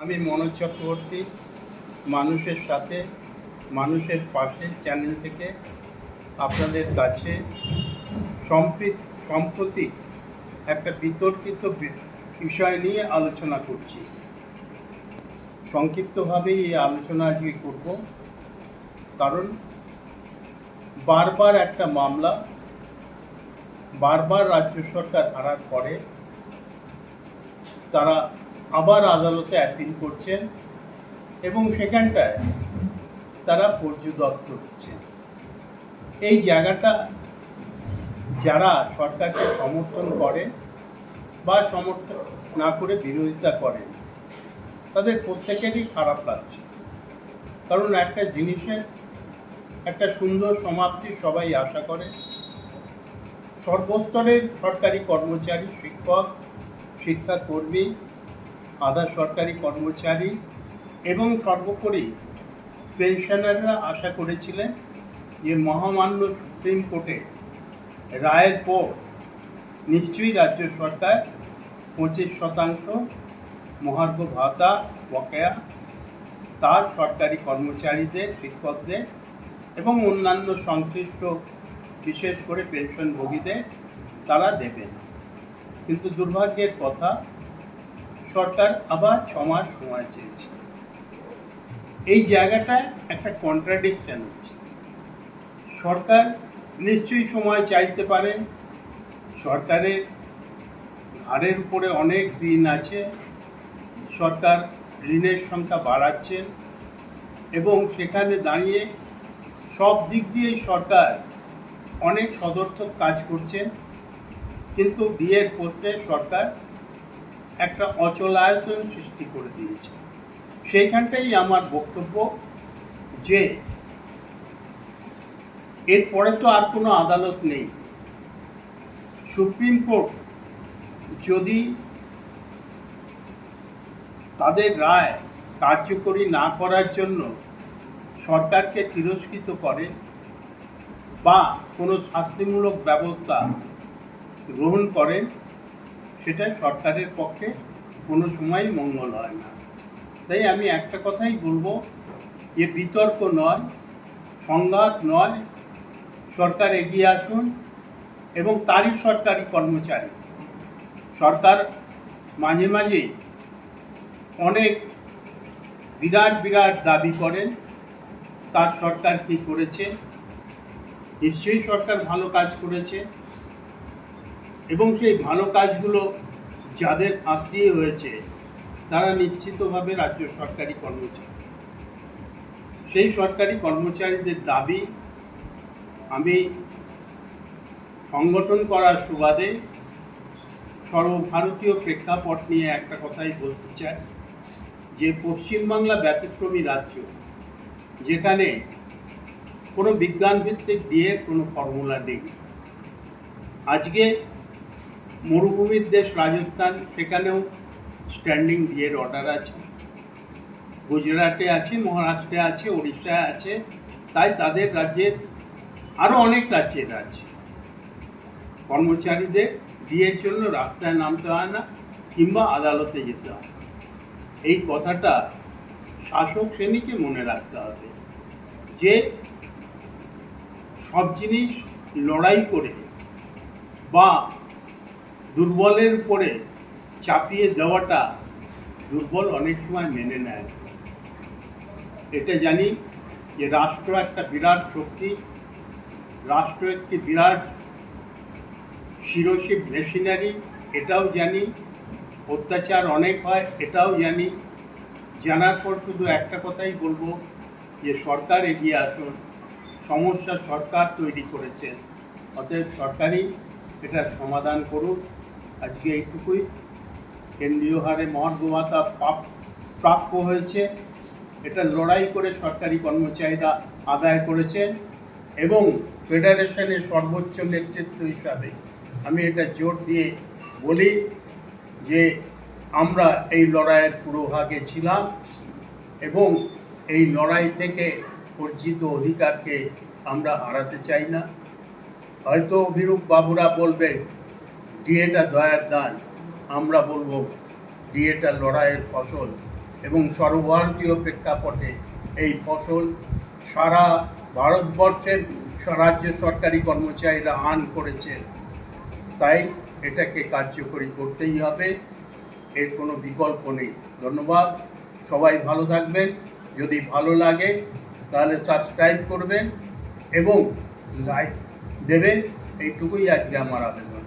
আমি মনোজ চক্রবর্তী, মানুষের সাথে, মানুষের পাশে চ্যানেল থেকে আপনাদের কাছে সম্প্রীত, সম্প্রতি একটা বিতর্কিত বিষয় নিয়ে আলোচনা করছি। সংক্ষিপ্তভাবেই এই আলোচনা আজকে করব। কারণ বারবার একটা মামলা, বারবার রাজ্য সরকার হারার পরে তারা আবার আদালতে অ্যাপিল করছেন এবং সেখানটায় তারা পর্যদস্ত হচ্ছেন। এই জায়গাটা যারা সরকারকে সমর্থন করে বা সমর্থন না করে বিরোধিতা করেন তাদের প্রত্যেকেরই খারাপ লাগছে। কারণ একটা জিনিসের একটা সুন্দর সমাপ্তি সবাই আশা করে। সর্বস্তরের সরকারি কর্মচারী, শিক্ষক, শিক্ষাকর্মী আধা সরকারি কর্মচারী এবং সর্বোপরি পেনশনাররা আশা করেছিলেন যে মহামান্য সুপ্রিম কোর্টে রায়ের পর নিশ্চয়ই রাজ্য সরকার পঁচিশ শতাংশ মহার্ঘ ভাতা, বকেয়া তার সরকারি কর্মচারীদের, শিক্ষকদের এবং অন্যান্য সংশ্লিষ্ট বিশেষ করে পেনশনভোগীদের তারা দেবেন। কিন্তু দুর্ভাগ্যের কথা সরকার আবার ছ মাস সময় চেয়েছে। এই জায়গাটায় একটা কন্ট্রাডিকশন হচ্ছে। সরকার নিশ্চয়ই সময় চাইতে পারে। সরকারের ঘাড়ের উপরে অনেক ঋণ আছে। সরকার ঋণের সংখ্যা বাড়াচ্ছেন এবং সেখানে দাঁড়িয়ে সব দিক দিয়েই সরকার অনেক সদর্থক কাজ করছেন। কিন্তু বিয়ের পথে সরকার একটা অচলায়তন সৃষ্টি করে দিয়েছে। সেইখানটাই আমার বক্তব্য যে এরপরে তো আর কোনো আদালত নেই। সুপ্রিম কোর্ট যদি তাদের রায় কার্যকরী না করার জন্য সরকারকে তিরস্কৃত করে বা কোনো শাস্তিমূলক ব্যবস্থা গ্রহণ করেন সেটা সরকারের পক্ষে কোনো সময় মঙ্গল হয় না। তাই আমি একটা কথাই বলব যে বিতর্ক নয়, সংঘাত নয়, সরকার এগিয়ে আসুন এবং তারই সরকারি কর্মচারী। সরকার মাঝে মাঝে অনেক বিরাট বিরাট দাবি করেন, তার সরকার কি করেছে? নিশ্চয়ই সরকার ভালো কাজ করেছে। এবং সেই ভালো কাজগুলো যাদের হাত দিয়ে হয়েছে, তারা নিশ্চিতভাবে রাজ্য সরকারি কর্মচারী। সেই সরকারি কর্মচারীদের দাবি, আমি সংগঠন করার সুবাদে সর্বভারতীয় প্রেক্ষাপট নিয়ে একটা কথাই বলতে চাই, যে পশ্চিমবাংলা ব্যতিক্রমী রাজ্য, যেখানে কোনো বিজ্ঞানভিত্তিক ডিএর কোনো ফর্মুলা নেই। আজকে মরুভূমির দেশ রাজস্থান, সেখানেও স্ট্যান্ডিং ডিএর অর্ডার আছে গুজরাটে আছে, মহারাষ্ট্রে আছে উড়িষ্যায় আছে, তাই তাদের রাজ্যের আরও অনেক রাজ্যের আছে কর্মচারীদের ডিএর জন্য রাস্তায় নামতে হয় না, কিংবা আদালতে যেতে হয়। এই কথাটা শাসক শ্রেণীকে মনে রাখতে হবে যে সব জিনিস লড়াই করে বা দুর্বলের উপরে চাপিয়ে দেওয়াটা দুর্বল অনেক সময় মেনে নেয়। এটা জানি যে রাষ্ট্র একটা বিরাট শক্তি, রাষ্ট্র একটি বিরাট শিরোশিব মেশিনারি, এটাও জানি। অত্যাচার অনেক হয়, এটাও জানি। জানার পর শুধু একটা কথাই বলব যে সরকার এগিয়ে আসুন। সমস্যা সরকার তৈরি করেছে। অতএব সরকারই এটার সমাধান করুন আজকে এইটুকুই। কেন্দ্রীয় হারে মহার্ঘভাতা প্রাপ্য হয়েছে। এটা লড়াই করে সরকারি কর্মচারীরা আদায় করেছেন এবং ফেডারেশনের সর্বোচ্চ নেতৃত্ব হিসাবে আমি এটা জোর দিয়ে বলি যে আমরা এই লড়াইয়ের পুরোভাগে ছিলাম এবং এই লড়াই থেকে অর্জিত অধিকারকে আমরা হারাতে চাই না। হয়তো অভিরূপ বাবুরা বলবেন ডিএটা দয়ার দান আমরা বলব ডিএটা লড়াইয়ের ফসল এবং সর্বভারতীয় প্রেক্ষাপটে এই ফসল সারা ভারতবর্ষের রাজ্য সরকারি কর্মচারীরা আন করেছেন তাই এটাকে কার্যকরী করতেই হবে, এর কোনো বিকল্প নেই। ধন্যবাদ, সবাই ভালো থাকবেন, যদি ভালো লাগে তাহলে সাবস্ক্রাইব করবেন এবং লাইক দেবেন, এইটুকুই আজকে আমার আবেদন।